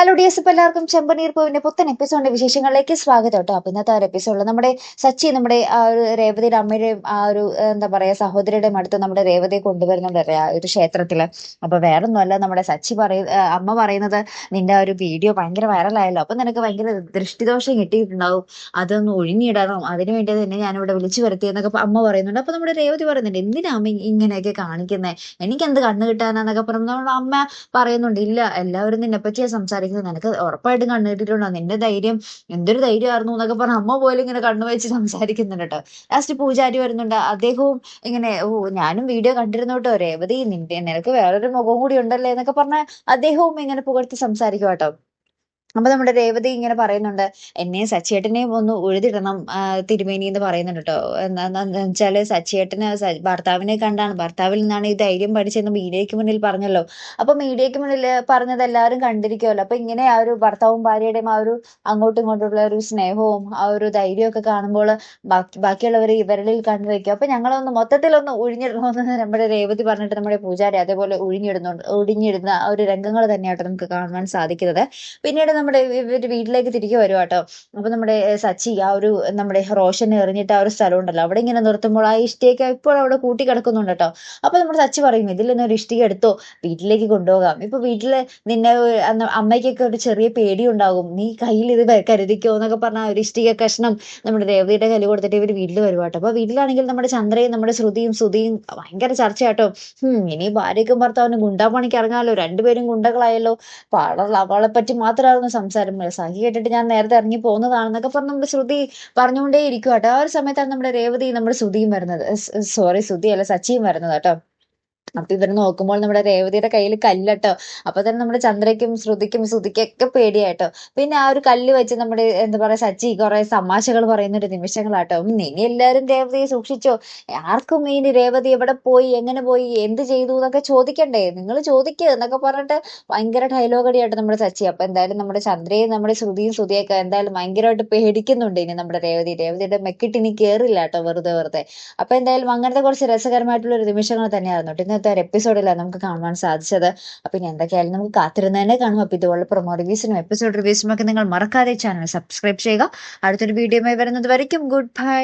Hello D S എല്ലാവർക്കും ചെമ്പനീർ പൂവിന്റെ പുത്തൻ എപ്പിസോഡിന്റെ വിശേഷങ്ങളിലേക്ക് സ്വാഗതം കേട്ടോ. അപ്പൊ ഇന്നത്തെ ഒരു എപ്പിസോഡിൽ നമ്മുടെ സച്ചി നമ്മുടെ ആ ഒരു രേവതിയുടെ അമ്മയുടെയും ആ ഒരു എന്താ പറയാ സഹോദരിയുടെയും അടുത്ത് നമ്മുടെ രേവതിയെ കൊണ്ടുവരുന്നുണ്ട് ഒരു ക്ഷേത്രത്തിൽ. അപ്പൊ വേറൊന്നുമല്ല നമ്മുടെ സച്ചി പറയ അമ്മ പറയുന്നത് നിന്റെ ആ ഒരു വീഡിയോ ഭയങ്കര വൈറലായല്ലോ. അപ്പൊ നിനക്ക് ഭയങ്കര ദൃഷ്ടിദോഷം കിട്ടിയിട്ടുണ്ടാവും. അതൊന്ന് ഒഴിഞ്ഞിടണം. അതിനു വേണ്ടി തന്നെ ഇവിടെ വിളിച്ചു വരുത്തിയെന്നൊക്കെ അമ്മ പറയുന്നുണ്ട്. അപ്പൊ നമ്മുടെ രേവതി പറയുന്നുണ്ട് എന്തിനാ അമ്മ ഇങ്ങനെയൊക്കെ കാണിക്കുന്നത് എനിക്ക് എന്ത് കണ്ണു കിട്ടാനാന്നൊക്കെ പറഞ്ഞു നമ്മുടെ അമ്മ പറയുന്നുണ്ട് ഇല്ല എല്ലാവരും നിന്നെ പറ്റിയാ സംസാരിക്കുന്നത് നിനക്ക് ഉറപ്പായിട്ടും കണ്ണു നിന്റെ ധൈര്യം എന്തൊരു ധൈര്യമായിരുന്നു എന്നൊക്കെ പറഞ്ഞ അമ്മ പോലും ഇങ്ങനെ കണ്ണു വെച്ച് സംസാരിക്കുന്നുണ്ട് കേട്ടോ. ലാസ്റ്റ് പൂജാരി വരുന്നുണ്ട്. അദ്ദേഹവും ഇങ്ങനെ ഓ ഞാനും വീഡിയോ കണ്ടിരുന്നു കേട്ടോ. രേവതി നിന്റെ നിനക്ക് വേറൊരു മുഖം കൂടി ഉണ്ടല്ലേ? എന്നൊക്കെ പറഞ്ഞ അദ്ദേഹവും ഇങ്ങനെ പുകഴ്ത്തി സംസാരിക്കും കേട്ടോ. അപ്പൊ നമ്മുടെ രേവതി ഇങ്ങനെ പറയുന്നുണ്ട് എന്നെയും സച്ചേട്ടനെയും ഒന്ന് ഉഴുതിടണം തിരുമേനി എന്ന് പറയുന്നുണ്ട് കേട്ടോ എന്താന്ന് വെച്ചാൽ സച്ചിയേട്ടന് ഭർത്താവിനെ കണ്ടാണ്. ഭർത്താവിൽ നിന്നാണ് ഈ ധൈര്യം പഠിച്ചെന്ന് മീഡിയയ്ക്ക് മുന്നിൽ പറഞ്ഞല്ലോ. അപ്പൊ മീഡിയയ്ക്ക് മുന്നിൽ പറഞ്ഞത് എല്ലാവരും കണ്ടിരിക്കുമല്ലോ അപ്പൊ ഇങ്ങനെ ആ ഒരു ഭർത്താവും ഭാര്യയുടെയും ആ ഒരു അങ്ങോട്ടും ഇങ്ങോട്ടുള്ള ഒരു സ്നേഹവും ആ ഒരു ധൈര്യവും ഒക്കെ കാണുമ്പോൾ ബാക്കി ബാക്കിയുള്ളവർ ഇവരിൽ കണ്ടു വെക്കും അപ്പൊ ഞങ്ങളൊന്ന് മൊത്തത്തിലൊന്ന് ഒഴിഞ്ഞിടണമെന്ന് നമ്മുടെ രേവതി പറഞ്ഞിട്ട് നമ്മുടെ പൂജാരി അതേപോലെ ഒഴിഞ്ഞിടുന്ന ആ ഒരു രംഗങ്ങൾ തന്നെയാട്ടോ നമുക്ക് കാണുവാൻ സാധിക്കുന്നത്. പിന്നീട് നമ്മുടെ ഇവർ വീട്ടിലേക്ക് തിരികെ വരും കേട്ടോ അപ്പൊ നമ്മുടെ സച്ചി ആ ഒരു നമ്മുടെ റോഷൻ എറിഞ്ഞിട്ട് ആ ഒരു സ്ഥലം ഉണ്ടല്ലോ അവിടെ ഇങ്ങനെ നിർത്തുമ്പോൾ ആ ഇഷ്ടിയൊക്കെ ഇപ്പോൾ അവിടെ കൂട്ടി കിടക്കുന്നുണ്ട് കേട്ടോ. അപ്പൊ നമ്മുടെ സച്ചി പറയും ഇതിൽ നിന്ന് ഒരു ഇഷ്ടിക എടുത്തോ? വീട്ടിലേക്ക് കൊണ്ടുപോകാം. ഇപ്പൊ വീട്ടിൽ നിന്നെ അമ്മയ്ക്കൊക്കെ ഒരു ചെറിയ പേടി ഉണ്ടാകും നീ കയ്യിൽ ഇത് കരുതിക്കോ? എന്നൊക്കെ പറഞ്ഞ ഒരു ഇഷ്ടിക കഷ്ണം നമ്മുടെ രേവതിയുടെ കയ്യിൽ കൊടുത്തിട്ട് ഇവർ വീട്ടിൽ വരും കേട്ടോ അപ്പൊ വീട്ടിലാണെങ്കിൽ നമ്മുടെ ചന്ദ്രയും നമ്മുടെ ശ്രുതിയും ശ്രുതിയും ഭയങ്കര ചർച്ച കേട്ടോ ഹും ഇനി ഭാര്യയ്ക്കും ഭർത്താവിനും ഗുണ്ടാപ്പണിക്ക് ഇറങ്ങാമല്ലോ രണ്ടുപേരും ഗുണ്ടകളായല്ലോ. പാടുള്ള അവളെ പറ്റി മാത്രമായിരുന്നു സംസാരം സഹി കേട്ടിട്ട് ഞാൻ നേരത്തെ ഇറങ്ങി പോകുന്നതാണെന്നൊക്കെ പറഞ്ഞ് നമ്മുടെ ശ്രുതി പറഞ്ഞുകൊണ്ടേ ഇരിക്കും കേട്ടോ. ആ ഒരു സമയത്താണ് നമ്മുടെ രേവതി നമ്മുടെ ശ്രുതിയും വരുന്നത്. സോറി ശ്രുതി അല്ല സച്ചിയും വരുന്നത് കേട്ടോ. അപ്പൊ ഇവർ നോക്കുമ്പോൾ നമ്മുടെ രേവതിയുടെ കയ്യിൽ കല്ലട്ടോ. അപ്പൊ തന്നെ നമ്മുടെ ചന്ദ്രയ്ക്കും ശ്രുതിക്കും ശ്രുതിക്കൊക്കെ പേടിയായിട്ടോ പിന്നെ ആ ഒരു കല്ല് വെച്ച് നമ്മുടെ എന്താ പറയാ സച്ചി കുറെ തമാശകൾ പറയുന്ന ഒരു നിമിഷങ്ങളാട്ടോ ഇനി എല്ലാവരും രേവതിയെ സൂക്ഷിച്ചോ? ആർക്കും ഇനി രേവതി എവിടെ പോയി? എങ്ങനെ പോയി? എന്ത് ചെയ്തു എന്നൊക്കെ ചോദിക്കണ്ടേ? നിങ്ങൾ ചോദിക്കുക എന്നൊക്കെ പറഞ്ഞിട്ട് ഭയങ്കര ഡയലോഗ് അടിയായിട്ട് നമ്മുടെ സച്ചി. അപ്പൊ എന്തായാലും നമ്മുടെ ചന്ദ്രയും നമ്മുടെ ശ്രുതിയും ശ്രുതിയൊക്കെ എന്തായാലും ഭയങ്കരമായിട്ട് പേടിക്കുന്നുണ്ട് ഇനി നമ്മുടെ രേവതി. രേവതിയുടെ മെക്കിട്ട് ഇനി കേറില്ല കേട്ടോ വെറുതെ വെറുതെ. അപ്പൊ എന്തായാലും അങ്ങനത്തെ കുറച്ച് രസകരമായിട്ടുള്ള ഒരു നിമിഷങ്ങൾ തന്നെയായിരുന്നു ഇന്നത്തെ ഒരു എപ്പിസോഡിലാണ് നമുക്ക് കാണുവാൻ സാധിച്ചത്. അപ്പൊ ഇനി എന്തൊക്കെയായാലും നമുക്ക് കാത്തിരുന്നതന്നെ കാണും. അപ്പൊ ഇതുപോലെ പ്രൊമോ റിവ്യൂസിനും എപ്പിസോഡ് റിവ്യൂസിനും ഒക്കെ നിങ്ങൾ മറക്കാതെ ചാനൽ സബ്സ്ക്രൈബ് ചെയ്യുക. അടുത്തൊരു വീഡിയോയുമായി വരുന്നത് വരയ്ക്കും. Good bye